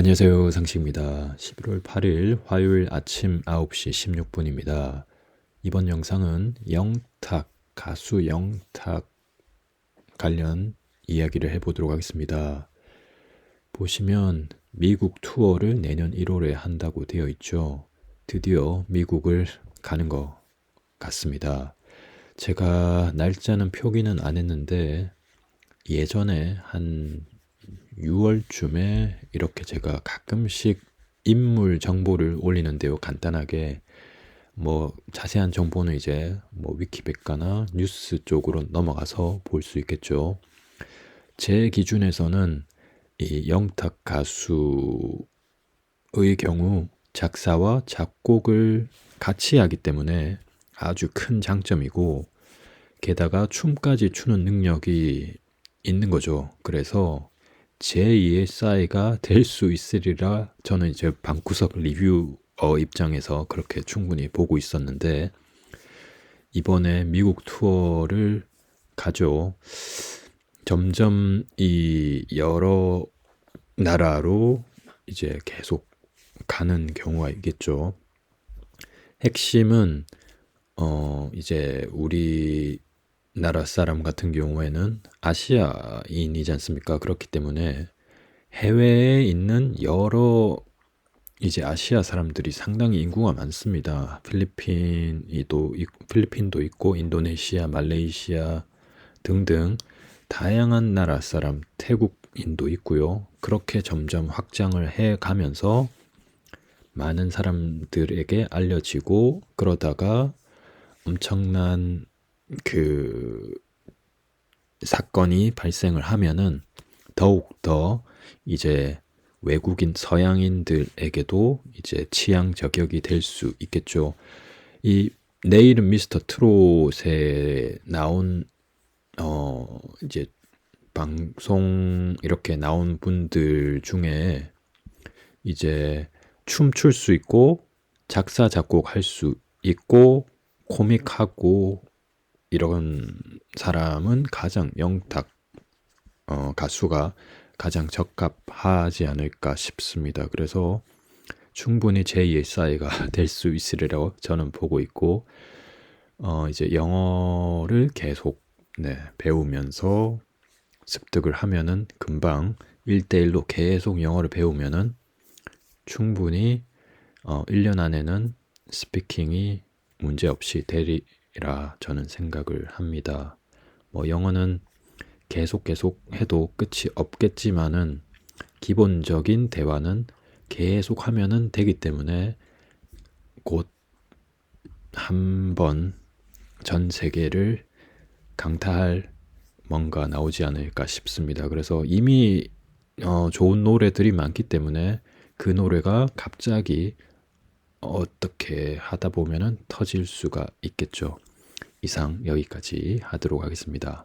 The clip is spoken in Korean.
안녕하세요. 상식입니다. 11월 8일 화요일 아침 9시 16분입니다. 이번 영상은 영탁, 가수 영탁 관련 이야기를 해보도록 하겠습니다. 보시면 미국 투어를 내년 1월에 한다고 되어 있죠. 드디어 미국을 가는 것 같습니다. 제가 날짜는 표기는 안 했는데 예전에 한 6월쯤에 이렇게 제가 가끔씩 인물 정보를 올리는데요. 간단하게 뭐 자세한 정보는 이제 뭐 위키백과나 뉴스 쪽으로 넘어가서 볼 수 있겠죠. 제 기준에서는 이 영탁 가수의 경우 작사와 작곡을 같이 하기 때문에 아주 큰 장점이고 게다가 춤까지 추는 능력이 있는 거죠. 그래서 제2의 싸이가 될 수 있으리라 저는 이제 방구석 리뷰어 입장에서 그렇게 충분히 보고 있었는데 이번에 미국 투어를 가죠. 점점 이 여러 나라로 이제 계속 가는 경우가 있겠죠. 핵심은 어 이제 우리 나라 사람 같은 경우에는 아시아인이지 않습니까? 그렇기 때문에 해외에 있는 여러 이제 아시아 사람들이 상당히 인구가 많습니다. 필리핀이도 필리핀도 있고 인도네시아, 말레이시아 등등 다양한 나라 사람, 태국인도 있고요. 그렇게 점점 확장을 해 가면서 많은 사람들에게 알려지고 그러다가 엄청난 그 사건이 발생을 하면은 더욱 더 이제 외국인 서양인들에게도 이제 취향 저격이 될 수 있겠죠. 이 내일은 미스터 트롯에 나온 어 이제 방송 이렇게 나온 분들 중에 이제 춤 출 수 있고 작사 작곡 할 수 있고 코믹하고 이런 사람은 가장 영탁 어, 가수가 가장 적합하지 않을까 싶습니다. 그래서 충분히 제2의 싸이가 될 수 있으리라고 저는 보고 있고 어, 이제 영어를 계속 네, 배우면서 습득을 하면은 금방 1대1로 계속 영어를 배우면은 충분히 어, 1년 안에는 스피킹이 문제없이 되리, 이라 저는 생각을 합니다. 뭐 영어는 계속 계속 해도 끝이 없겠지만은 기본적인 대화는 계속 하면은 되기 때문에 곧 한 번 전 세계를 강타할 뭔가 나오지 않을까 싶습니다. 그래서 이미 어, 좋은 노래들이 많기 때문에 그 노래가 갑자기 어떻게 하다 보면은 터질 수가 있겠죠. 이상 여기까지 하도록 하겠습니다.